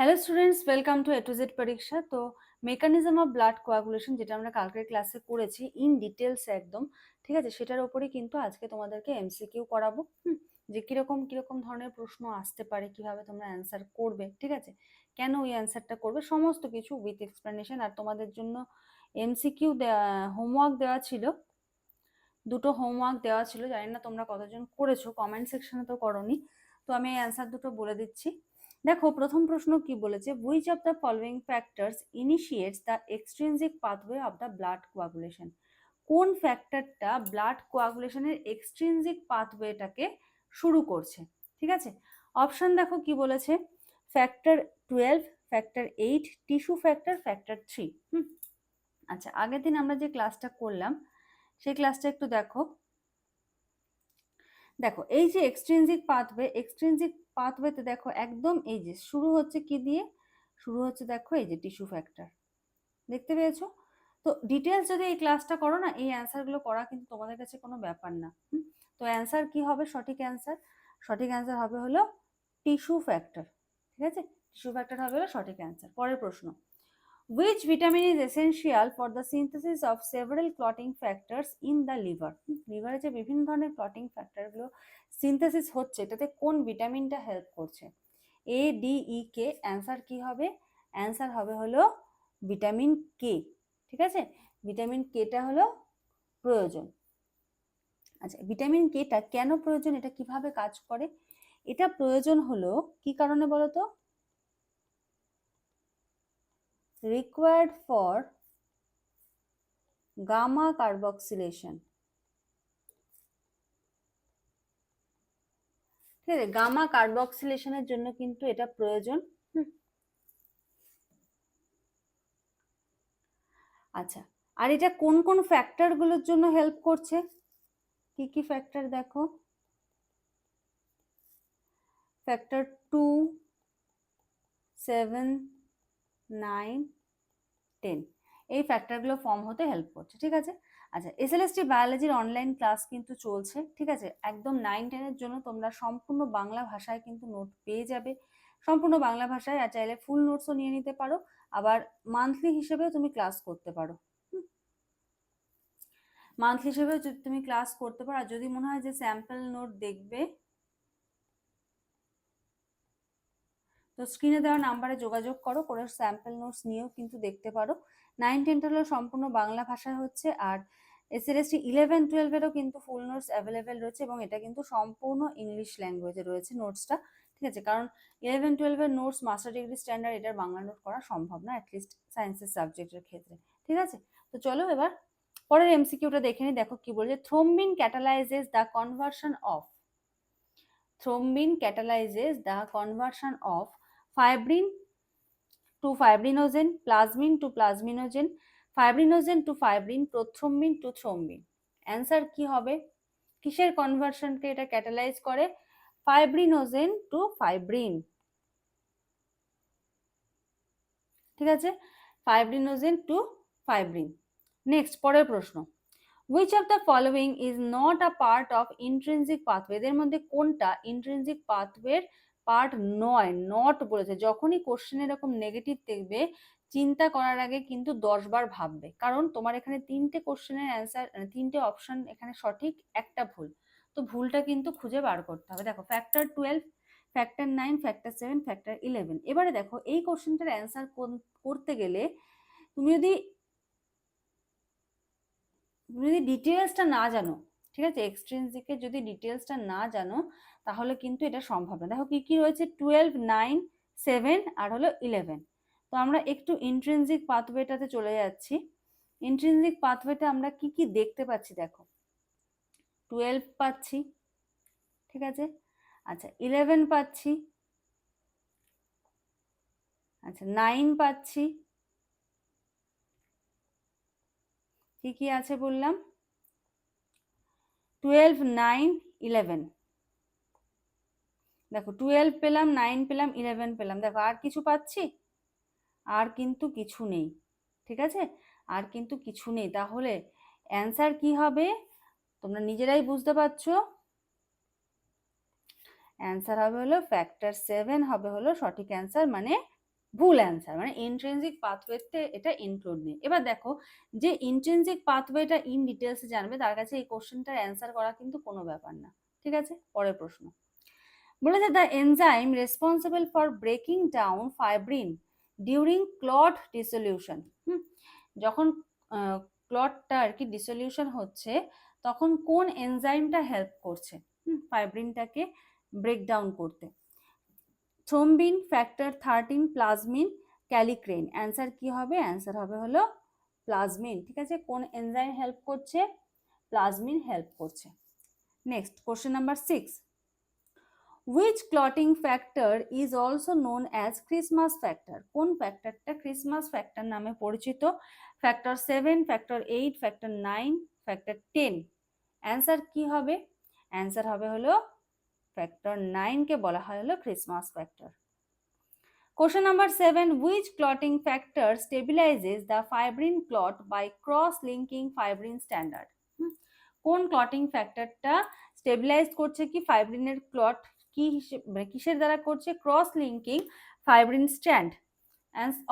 Hello students welcome to A to Z পরীক্ষা তো mechanism of blood coagulation যেটা আমরা কালকের ক্লাসে করেছি ইন ডিটেলস একদম ঠিক আছে? সেটার ওপরে কিন্তু আজকে তোমাদেরকে এমসিকিউ করাবো। হুম, যে কীরকম কীরকম ধরনের প্রশ্ন আসতে পারে কীভাবে তোমরা অ্যান্সার করবে ঠিক আছে? কেন ওই অ্যান্সারটা করবে? সমস্ত কিছু উইথ এক্সপ্লেনেশন আর তোমাদের জন্য এমসিকিউ দেওয়া হোমওয়ার্ক দেওয়া ছিল। দুটো হোমওয়ার্ক দেওয়া ছিল জানি না তোমরা কতজন করেছ কমেন্ট সেকশনে তো করনি। তো আমি এই অ্যান্সার দুটো বলে দিচ্ছি। দেখো, প্রথম প্রশ্ন কি বলেছে? Which of the following factors initiates the extrinsic pathway of the blood coagulation কোন ফ্যাক্টরটা ব্লাড কোয়াগুলেশনের এক্সট্রিনজিক পাথওয়েটাকে শুরু করছে? ঠিক আছে? অপশন দেখো কি বলেছে? Factor twelve factor eight tissue factor factor three hmm? আচ্ছা আগের দিন আমরা যে ক্লাসটা করলাম, সেই ক্লাসটা একটু দেখো। দেখো, এই যে এক্সট্রিনজিক পাথওয়ে এক্সট্রিনজিক পাথওয়েতে দেখো একদম এই যে শুরু হচ্ছে কি দিয়ে? শুরু হচ্ছে দেখো এই যে টিস্যু ফ্যাক্টর দেখতে পেয়েছ? তো ডিটেলস যদি এই ক্লাসটা করো না, এই অ্যান্সারগুলো করা কিন্তু তোমাদের কাছে কোনো ব্যাপার না? তো অ্যান্সার কি হবে? সঠিক অ্যান্সার সঠিক অ্যান্সার হবে হলো টিস্যু ফ্যাক্টর ঠিক আছে? টিস্যু ফ্যাক্টর হবে হলো সঠিক অ্যান্সার পরের প্রশ্ন। Which vitamin is essential for the synthesis of several clotting factors in the liver? লিভারে যে বিভিন্ন ধরনের ক্লটিং ফ্যাক্টরগুলো সিনথেসিস হচ্ছে, এটাতে কোন ভিটামিনটা হেল্প করছে? A D E K answer কি হবে? অ্যান্সার হবে হলো ভিটামিন কে ঠিক আছে? ভিটামিন কেটা হলো প্রয়োজন। আচ্ছা ভিটামিন কেটা কেন প্রয়োজন? এটা কীভাবে কাজ করে? এটা প্রয়োজন হলো কি কারণে বলো তো required for gamma carboxylation. ঠিক আছে গামা কার্বক্সিলেশনের জন্য কিন্তু এটা প্রয়োজন। আচ্ছা আর এটা কোন কোন ফ্যাক্টরগুলোর জন্য হেল্প করছে? কি কি ফ্যাক্টর দেখো? Factor two seven nine, ten. এই ফ্যাক্টরগুলো ফর্ম হতে হেল্প করছে, ঠিক আছে? আচ্ছা এস এল এসএলএসটি বায়োলজির অনলাইন ক্লাস কিন্তু চলছে, ঠিক আছে? একদম নাইন টেনের জন্য তোমরা সম্পূর্ণ বাংলা ভাষায় কিন্তু নোট পেয়ে যাবে। সম্পূর্ণ বাংলা ভাষায়, আর চাইলে ফুল নোটসও নিয়ে নিতে পারো। আবার মান্থলি হিসেবেও তুমি ক্লাস করতে পারো। মান্থলি হিসেবেও তুমি ক্লাস করতে পারো, আর যদি মনে হয় যে স্যাম্পল নোট দেখবে তো স্ক্রিনে দেওয়া নাম্বারে যোগাযোগ করো, করে স্যাম্পল নোটস নিয়েও কিন্তু দেখতে পারো। নাইন টেনটা হলো সম্পূর্ণ বাংলা ভাষায় হচ্ছে, আর এসএলএসটি ইলেভেন টুয়েলভেরও কিন্তু ফুল নোটস অ্যাভেলেবেল রয়েছে, এবং এটা কিন্তু সম্পূর্ণ ইংলিশ ল্যাঙ্গুয়েজে রয়েছে নোটসটা ঠিক আছে? কারণ ইলেভেন টুয়েলভের নোটস মাস্টার ডিগ্রি স্ট্যান্ডার্ড এটার বাংলা নোট করা সম্ভব না অ্যাটলিস্ট সায়েন্সের সাবজেক্টের ক্ষেত্রে, ঠিক আছে? তো চলো এবার পরের এমসিকিউটা দেখে নিই, দেখো কি বলছে thrombin catalyses the conversion of thrombin catalyses the conversion of fibrin to fibrinogen, plasmin to plasminogen, fibrinogen to fibrin, prothrombin to thrombin. Answer কি হবে? কিসের কনভার্সনকে এটা ক্যাটালাইজ করে? ফাইব্রিনোজেন টু ফাইব্রিন ঠিক আছে? ফাইব্রিনোজেন টু ফাইব্রিন নেক্সট পরের প্রশ্ন. Which of the following is not a part of intrinsic pathway এদের মধ্যে কোনটা ইন্ট্রেন্সিক পাথওয়ের পার্ট নয় নট বলেছে। যখনই কোশ্চেন এরকম নেগেটিভ দেখবে, চিন্তা করার আগে কিন্তু দশবার ভাববে। কারণ তোমার এখানে তিনটে কোশ্চেনের অ্যান্সার তিনটে অপশন এখানে সঠিক, একটা ভুল। তো ভুলটা কিন্তু খুঁজে বার করতে হবে। দেখো factor twelve factor nine factor seven factor eleven এবারে দেখো, এই কোশ্চেনটার অ্যান্সার করতে গেলে তুমি যদি তুমি যদি ডিটেলসটা না জানো ঠিক আছে? এক্সট্রিনজিকের যদি ডিটেলসটা না জানো, তাহলে কিন্তু এটা সম্ভব না। দেখো কি কি রয়েছে? টুয়েলভ নাইন সেভেন আর হলো ইলেভেন তো আমরা একটু ইন্ট্রেন্সিক পাথওয়েটাতে চলে যাচ্ছি। ইন্ট্রেন্সিক পাথওয়েতে আমরা কি কি দেখতে পাচ্ছি দেখো? টুয়েলভ পাচ্ছি, ঠিক আছে? আচ্ছা ইলেভেন পাচ্ছি আচ্ছা নাইন পাচ্ছি কি কি আছে বললাম। টুয়েলভ নাইন ইলেভেন দেখো টুয়েলভ পেলাম নাইন পেলাম ইলেভেন পেলাম। দেখো, আর কিছু পাচ্ছি? আর কিন্তু কিছু নেই, ঠিক আছে? আর কিন্তু কিছু নেই। তাহলে অ্যান্সার কি হবে? তোমরা নিজেরাই বুঝতে পারছ? অ্যান্সার হবে হলো ফ্যাক্টর সেভেন হবে হলো সঠিক অ্যান্সার মানে ভুল অ্যান্সার মানে ইন্ট্রেন্সিক পাথওয়েতে এটা ইনক্লুড নেই। এবার দেখো, যে ইন্ট্রেন্সিক পাথওয়েটা ইন ডিটেলসে জানবে, তার কাছে এই কোশ্চেনটার অ্যান্সার করা কিন্তু কোনো ব্যাপার না, ঠিক আছে? পরের প্রশ্ন। বলেছে the enzyme responsible for breaking down fibrin during clot dissolution যখন ক্লটটা আর কি ডিসলিউশন হচ্ছে, তখন কোন এনজাইমটা হেল্প করছে ফাইব্রিনটাকে ব্রেকডাউন করতে। Thrombin factor thirteen plasmin kallikrein answer কি হবে? অ্যান্সার হবে হলো প্লাজমিন ঠিক আছে? কোন এনজাইম হেল্প করছে? প্লাজমিন হেল্প করছে। Next question number six which clotting factor is also known as Christmas factor কোন ফ্যাক্টরটা ক্রিসমাস ফ্যাক্টর নামে পরিচিত? Factor seven factor eight factor nine factor ten answer কি হবে? অ্যান্সার হবে হলো ফ্যাক্টর নাইনকে বলা হয় হলো Christmas factor question number seven which clotting factor stabilizes the fibrin clot by cross linking fibrin standard কোন ক্লটিং ফ্যাক্টরটা স্টেবিলাইজ করছে কি ফাইব্রিনের ক্লট কি মানে কিসের দ্বারা করছে? Cross linking fibrin strand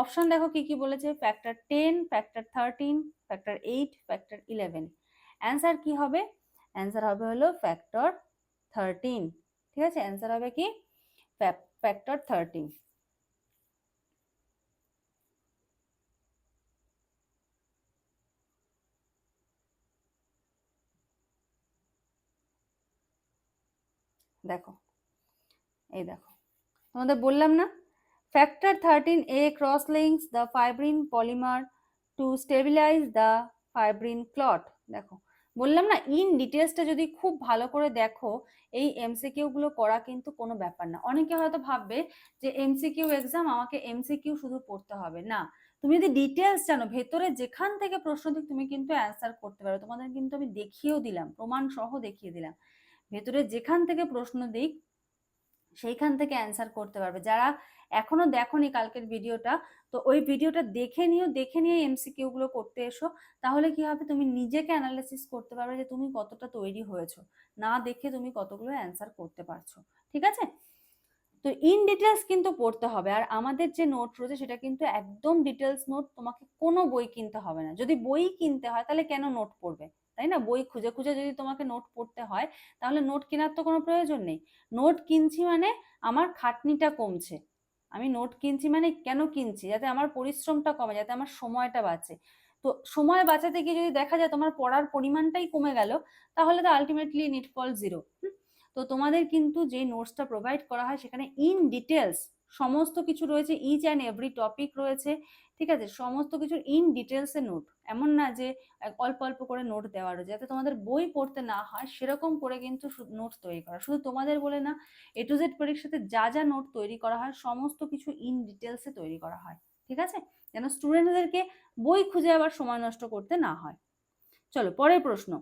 option দেখো কি কি বলেছে? Factor ten factor thirteen factor eight factor eleven answer কি হবে? অ্যান্সার হবে হলো ফ্যাক্টর থার্টিন ঠিক আছে? অ্যান্সার হবে কি? ফ্যাক্টর থার্টিন দেখো, এই দেখো। তোমাদের বললাম না? Factor thirteen a cross links the fibrin polymer to stabilise the fibrin clot দেখো বললাম না ইন ডিটেলসটা যদি খুব ভালো করে দেখো, এই এমসিকিউ গুলো করা কিন্তু কোনো ব্যাপার না। অনেকে হয়তো ভাববে যে এমসিকিউ এক্সাম আমাকে এমসিকিউ শুধু পড়তে হবে। না, তুমি যদি ডিটেলস জানো, ভেতরে যেখান থেকে প্রশ্ন দিক, তুমি কিন্তু অ্যান্সার করতে পারো। তোমাদের কিন্তু আমি দেখিয়েও দিলাম, প্রমাণ সহ দেখিয়ে দিলাম। ভেতরে যেখান থেকে প্রশ্ন দিক সেইখান থেকে অ্যান্সার করতে পারবে। যারা এখনও দেখোনি কালকের ভিডিওটা, তো ওই ভিডিওটা দেখে নিও, দেখে নিয়ে এমসিকিউ গুলো করতে এসো। তাহলে কি হবে? তুমি নিজেকে অ্যানালাইসিস করতে পারবে যে তুমি কতটা তৈরি হয়েছো। না দেখে তুমি কতগুলো অ্যান্সার করতে পারছ। ঠিক আছে? তো ইন ডিটেলস কিন্তু পড়তে হবে। আর আমাদের যে নোট রয়েছে, সেটা কিন্তু একদম ডিটেলস নোট তোমাকে কোনো বই কিনতে হবে না। যদি বই কিনতে হয়, তাহলে কেন নোট পড়বে? তাই না? বই খুঁজে খুঁজে যদি তোমাকে নোট পড়তে হয়, তাহলে নোট কেনার তো কোনো প্রয়োজন নেই। নোট কিনছি মানে আমার খাটনিটা কমছে। আমি নোট কিনছি মানে কেন কিনছি? যাতে আমার পরিশ্রমটা কমে, যাতে আমার সময়টা বাঁচে। তো সময় বাঁচাতে গিয়ে যদি দেখা যায় তোমার পড়ার পরিমাণটাই কমে গেল, তাহলে তো আলটিমেটলি নিট ফল জিরো তো তোমাদের কিন্তু যে নোটসটা প্রোভাইড করা হয়, সেখানে ইন ডিটেলস সমস্ত কিছু রয়েছে ইচ অ্যান্ড এভরি টপিক রয়েছে। ঠিক আছে? সমস্ত কিছুর ইন ডিটেলসে নোট এমন না যে অল্প অল্প করে নোট দেওয়া রয়েছে যাতে তোমাদের বই পড়তে না হয়, সেরকম করে কিন্তু নোট তৈরি করা। শুধু তোমাদের বলে না এ টু জেড পরীক্ষাতে যা যা নোট তৈরি করা হয়, সমস্ত কিছু ইন ডিটেলসে তৈরি করা হয়। ঠিক আছে? যেন স্টুডেন্টদেরকে বই খুঁজে আবার সময় নষ্ট করতে না হয়। চলো, পরের প্রশ্ন।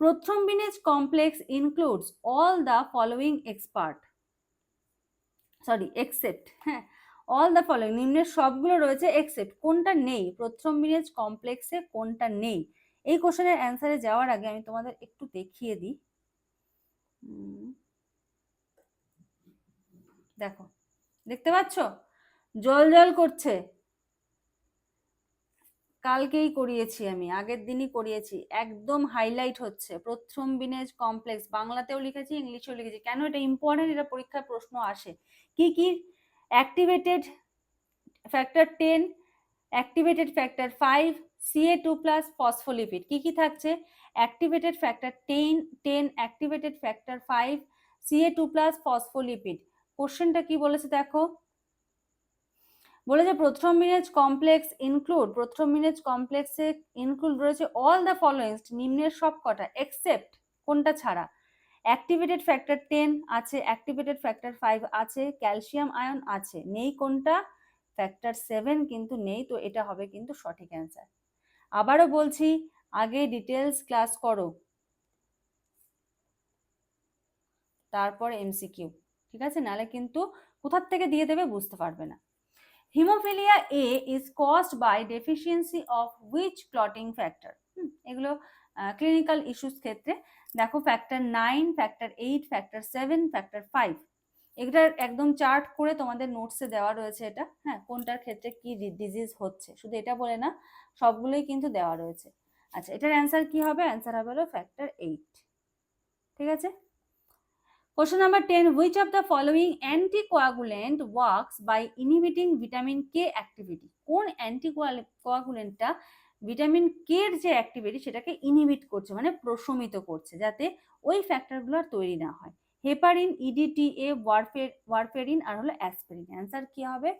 প্রথম বিনেজ complex includes all the following expert sorry except হ্যাঁ? অল দ্য ফলোয়িং নিম্নের সবগুলো রয়েছে এক্সেপ্ট কোনটা নেই? প্রথম বিনেজ কমপ্লেক্সে কোনটা নেই? এই কোশ্চেনের অ্যান্সারে যাওয়ার আগে আমি তোমাদের একটু দেখিয়ে দিই। দেখো, দেখতে পাচ্ছ? জল জল করছে। কালকেই করিয়েছি আমি, আগের দিনই করিয়েছি, একদম হাইলাইট হচ্ছে। প্রথম বিনেজ কমপ্লেক্স বাংলাতেও লিখেছি, ইংলিশেও লিখেছি। কেন এটা ইম্পর্টেন্ট এটা পরীক্ষায় প্রশ্ন আসে। কি কি? Activated factor ten activated factor five CA two plus phospholipid কি কি থাকছে? Activated factor ten ten activated factor five CA two plus phospholipid কোশ্চেনটা কি বলেছে দেখো? বলেছে প্রথম মিনেজ কমপ্লেক্স ইনক্লুড প্রথম মিনেজ কমপ্লেক্সে ইনক্লুড রয়েছে অল দ্য ফলোয়িংস নিম্নের সব কটা এক্সেপ্ট কোনটা ছাড়া? অ্যাক্টিভেটেড ফ্যাক্টর টেন আছে অ্যাক্টিভেটেড ফ্যাক্টর ফাইভ আছে ক্যালসিয়াম আয়ন আছে। নেই কোনটা? ফ্যাক্টর সেভেন কিন্তু নেই, তো এটা হবে কিন্তু সঠিক অ্যান্সার আবারও বলছি, আগে ডিটেলস ক্লাস করো। তারপর এমসিকিউ ঠিক আছে? নালে কিন্তু কোথার থেকে দিয়ে দেবে বুঝতে পারবে না। Haemophilia A is caused by deficiency of which clotting factor এগুলো ক্লিনিক্যাল ইস্যুস ক্ষেত্রে দেখো factor nine factor eight factor seven factor five এটা একদম চার্ট করে তোমাদের নোটসে দেওয়া রয়েছে এটা। হ্যাঁ কোনটার ক্ষেত্রে কি ডিজিজ হচ্ছে? শুধু এটা বলে না, সবগুলোই কিন্তু দেওয়া রয়েছে। আচ্ছা এটার অ্যান্সার কি হবে? অ্যান্সার হবে হলো ফ্যাক্টর এইট ঠিক আছে? Question number 10 Which of the following anticoagulant works by inhibiting vitamin K activity কোন অ্যান্টিকোয়াগুলেন্টটা ভিটামিন কে যে অ্যাক্টিভিটি সেটাকে ইনহিবিট করছে মানে প্রশমিত করছে, যাতে ওই ফ্যাক্টরগুলো আর তৈরি না হয়। হেপারিন ইডিটিএ ওয়ারফের ওয়ারফেরিন আর হলো অ্যাসপেরিন অ্যান্সার কি হবে?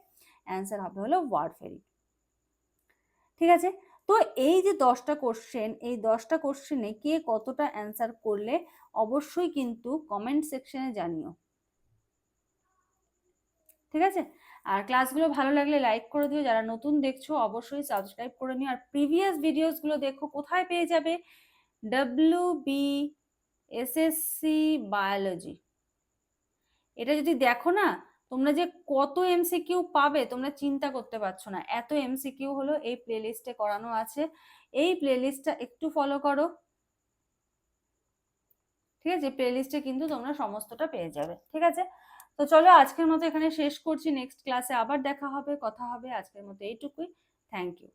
অ্যান্সার হবে হলো ওয়ারফেরিন ঠিক আছে? তো এই যে দশটা কোশ্চেন এই দশটা কোশ্চেনে কে কতটা অ্যান্সার করলে অবশ্যই কিন্তু কমেন্ট সেকশনে জানিও। ঠিক আছে? আর ক্লাসগুলো ভালো লাগলে লাইক করে দিও। যারা নতুন দেখছ, অবশ্যই সাবস্ক্রাইব করে নিও। আর প্রিভিয়াস ভিডিওসগুলো দেখো, কোথায় পেয়ে যাবে? ডাব্লিউ বি এসএসসি বায়োলজি এটা যদি দেখো না, তোমরা যে কত এমসিকিউ পাবে, তোমরা চিন্তা করতে পারছ না। এত এমসিকিউ হলো এই প্লেলিস্টে করানো আছে। এই প্লেলিস্টটা একটু ফলো করো। ঠিক আছে? প্লেলিস্টে কিন্তু তোমরা সমস্তটা পেয়ে যাবে। ঠিক আছে? তো চলো আজকের মতো এখানে শেষ করছি। নেক্সট ক্লাসে আবার দেখা হবে, কথা হবে। আজকের মতো এইটুকুই। Thank you